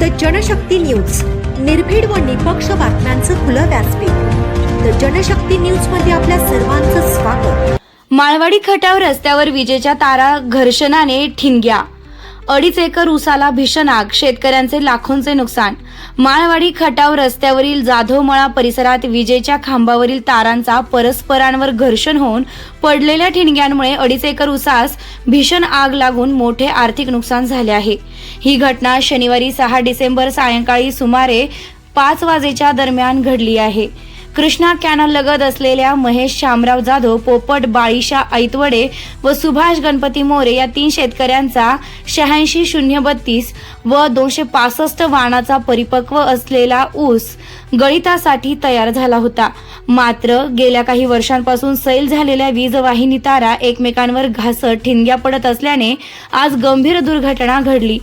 The Janshakti news निर्भीड व निपक्ष बातम्यांचं खुलं व्यासपीठ. द जनशक्ती न्यूजमध्ये आपल्या सर्वांचं स्वागत. माळवाडी खटाव रस्त्यावर विजेच्या तारा घर्षणाने ठिणग्या. अडीच एकर उसाला भीषण आग शेतकऱ्यांचे लाखोंचे नुकसान. माळवाडी खटाव रस्त्यावरील जाधवमळा परिसरात विजेच्या खांबावरील तारांचा परस्परांवर घर्षण होऊन पडलेल्या ठिणग्यांमुळे अडीच एकर उसास भीषण आग लागून मोठे आर्थिक नुकसान झाले आहे. ही घटना शनिवारी सहा डिसेंबर सायंकाळी सुमारे पाच वाजेच्या दरम्यान घडली आहे. कृष्णा कॅनल लगत असलेल्या महेश शामराव जाधव पोपट बाळीशा ऐतवडे व सुभाष गणपती मोरे या तीन शेतकऱ्यांचा शहाऐंशी शून्य बत्तीस व दोनशे पासष्ट वाणाचा परिपक्व असलेला ऊस गळितासाठी तयार झाला होता. मात्र गेल्या काही वर्षांपासून सैल झालेल्या वीज वाहिनी तारा एकमेकांवर घासत ठिणग्या पडत असल्याने आज गंभीर दुर्घटना घडली.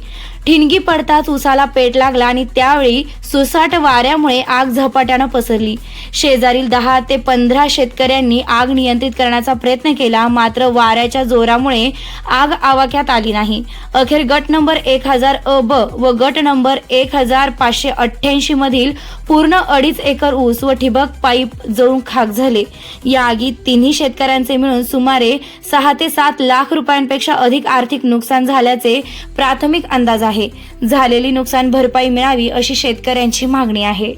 ठिणगी पडताच उसाला पेट लागला आणि त्यावेळी सुसाट वाऱ्यामुळे आग झपाट्यानं पसरली. शेजारील दहा ते पंधरा शेतकऱ्यांनी आग नियंत्रित करण्याचा प्रयत्न केला मात्र वाऱ्याच्या जोरामुळे आग आवाक्यात आली नाही. अखेर गट नंबर एक हजार अ ब व गट नंबर एक हजार पाचशे अठ्ठ्याऐंशी मधील पूर्ण अडीच एकर ऊस व ठिबक पाईप जळून खाक झाले. या आगीत तिन्ही शेतकऱ्यांचे मिळून सुमारे सहा ते सात लाख रुपयांपेक्षा अधिक आर्थिक नुकसान झाल्याचे प्राथमिक अंदाज आहे. झालेली नुकसान भरपाई मिळावी अशी शेतकरी शेतकऱ्यांची मागणी आहे.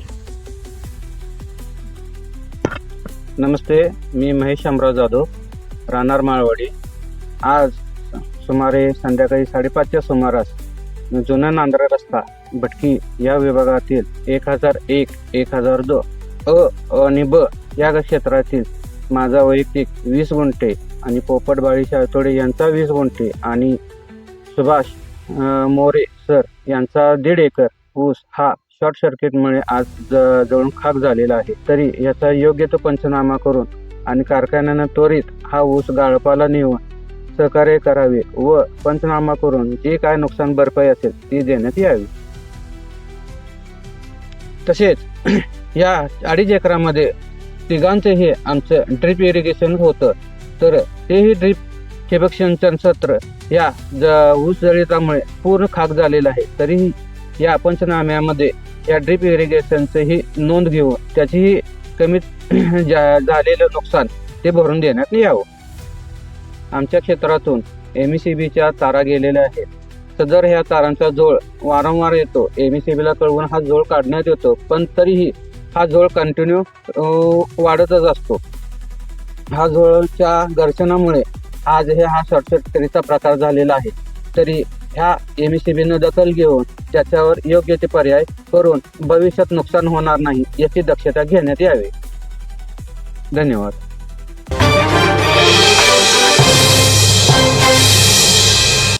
नमस्ते मी महेश शामराव जाधव राहणार माळवाडी. आज सुमारे संध्याकाळी साडेपाचच्या सुमारास जुना नांदरा रस्ता भटकी या विभागातील एक हजार एक एक हजार दो अ आणि ब या क्षेत्रातील माझा वैयक्तिक वीस गुंठे आणि पोपट बाळी शाळतोडे यांचा वीस गुंठे आणि सुभाष मोरे सर यांचा दीड एकर ऊस हा शॉर्ट सर्किटमुळे आज ज- खाक झालेला आहे. तरी याचा योग्य तो पंचनामा करून आणि कारखान्यानं त्वरित हा ऊस गाळपाला नेऊन सहकार्य करावे व पंचनामा करून जे काय नुकसान भरपाई असेल ती देण्यात यावी. तसेच या अडीच एकरामध्ये तिघांचं हे आमचं ड्रीप इरिगेशन होतं. तर तेही ड्रीप ठिबक सिंचन सत्र या ज ऊस जळितामुळे पूर्ण खाक झालेला आहे. तरीही या पंचनाम्यामध्ये या ड्रिप इरिगेशनचं ही नोंद घेऊन त्याचीही कमीत जा- झालेलं नुकसान ते भरून देण्यात यावं. आमच्या क्षेत्रातून एम ई सी बीच्या तारा गेलेल्या आहेत. सदर ह्या तारांचा जोळ वारंवार येतो. एम ई सी बीला कळवून हा जोळ काढण्यात येतो पण तरीही हा जोळ कंटिन्यू वाढतच असतो. हा जोळच्या घर्षणामुळे आज हे हा शॉर्टसर्किटचा प्रकार झालेला आहे. तरी ह्या एम सी बीनं दखल घेऊन त्याच्यावर योग्य ते पर्याय करून भविष्यात नुकसान होणार नाही याची दक्षता घेण्यात यावी. धन्यवाद.